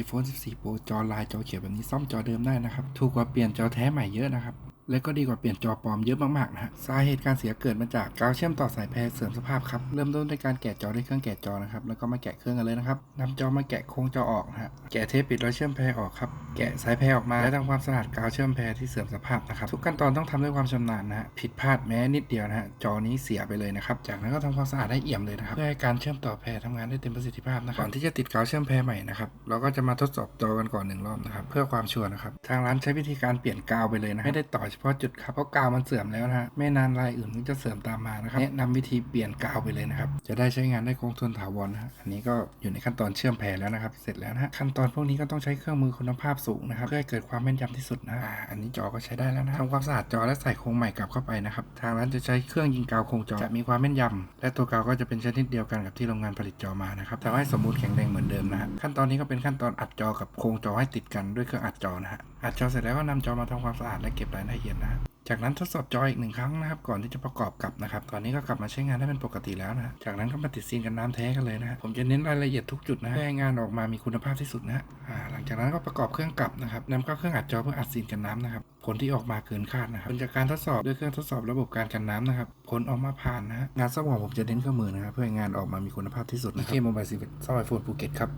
iPhone 14 Pro จอลายจอเขียวแบบนี้ซ่อมจอเดิมได้นะครับ ถูกกว่าเปลี่ยนจอแท้ใหม่เยอะนะครับ และก็ดีกว่าเปลี่ยนจอปลอมเยอะมากๆนะฮะสาเหตุการเสียเกิดมาจากกาวเชื่อมต่อสายแพรเสื่อมสภาพครับเริ่มต้นด้วยการแกะจอด้วยเครื่องแกะจอนะครับแล้วก็มาแกะเครื่องกันเลยนะครับนำจอมาแกะโครงจอออกนะฮะแกะเทปปิดรอยเชื่อมแพรออกครับแกะสายแพรออกมาและทำความสะอาดกาวเชื่อมแพรที่เสื่อมสภาพนะครับทุกขั้นตอนต้องทำด้วยความชำนาญนะฮะผิดพลาดแม้นิดเดียวนะฮะจอนี้เสียไปเลยนะครับจากนั้นก็ทำความสะอาดให้เอี่ยมเลยนะครับเพื่อให้การเชื่อมต่อแพรทำงานได้เต็มประสิทธิภาพนะครับก่อนที่จะติดกาวเชื่อมแพรใหม่นะครับเราก็จะมาทดสอบจอกันก่อนหนึ่งรอบนะครับเพื่อความชัวร์นะครับทางร้านใช้วิธีการเปลี่ยนกาวไปเลยนะไม่ได้ต่อเฉพาะจุดครับเพราะกาวมันเสื่อมแล้วนะฮะไม่นานรายอื่นมันจะเสื่อมตามมานะครับแนะนำวิธีเปลี่ยนกาวไปเลยนะครับจะได้ใช้งานได้คงทนถาวรนะฮะอันนี้ก็อยู่ในขั้นตอนเชื่อมแพรแล้วนะครับ เสร็จแล้วนะฮะขั้นตอนพวกนี้ก็ต้องใช้เครื่องมือคุณภาพสูงนะครับเพื่อให้เกิดความแม่นยำที่สุดนะอ่าอันนี้จอก็ใช้ได้แล้วนะทำความสะอาดจอและใส่โครงใหม่กลับเข้าไปนะครับทางร้านจะใช้เครื่องยิงกาวโครงจอจะมีความแม่นยำและตัวกาวก็จะเป็นชนิดเดียวกันกับที่โรงงานผลิตจอมานะครับทำให้สมบูรณ์แข็งแรงเหมือนเดิมนะฮะขั้นตอนนี้ก็เป็นขั้นตอนอัดจอกับโครงจอให้ติดกันด้วยเครื่องอัดจอนะฮะ อัดจอเสร็จแล้วก็นำจอมาทำความสะอาดและเก็บรายละเอียดนะจากนั้นทดสอบจออีกหนึ่งครั้งนะครับ ก่อนที่จะประกอบกับนะครับ ตอนนี้ก็กลับมาใช้งานได้เป็นปกติแล้วนะจากนั้นก็มาติดซีนกันน้ำแท้กันเลยนะผมจะเน้นรายละเอียดทุกจุดนะเพื่อให้งานออกมามีคุณภาพที่สุดนะฮะหลังจากนั้นก็ประกอบเครื่องกลับนะครับนำเข้าเครื่องอัดจอเพื่ออัดซีนกันน้ำนะครับ ผลที่ออกมาเกินคาดนะครับผลจากการทดสอบด้วยเครื่องทดสอบระบบการกันน้ำนะครับ ผลออกมาผ่านนะฮะงานซ่อมของผมจะเน้นเครื่องมือนะครับเพื่อให้งานออกมามีคุณภาพที่สุดนะเคมบายซีวิตซ่อมไอโฟนภูเก็ตครับ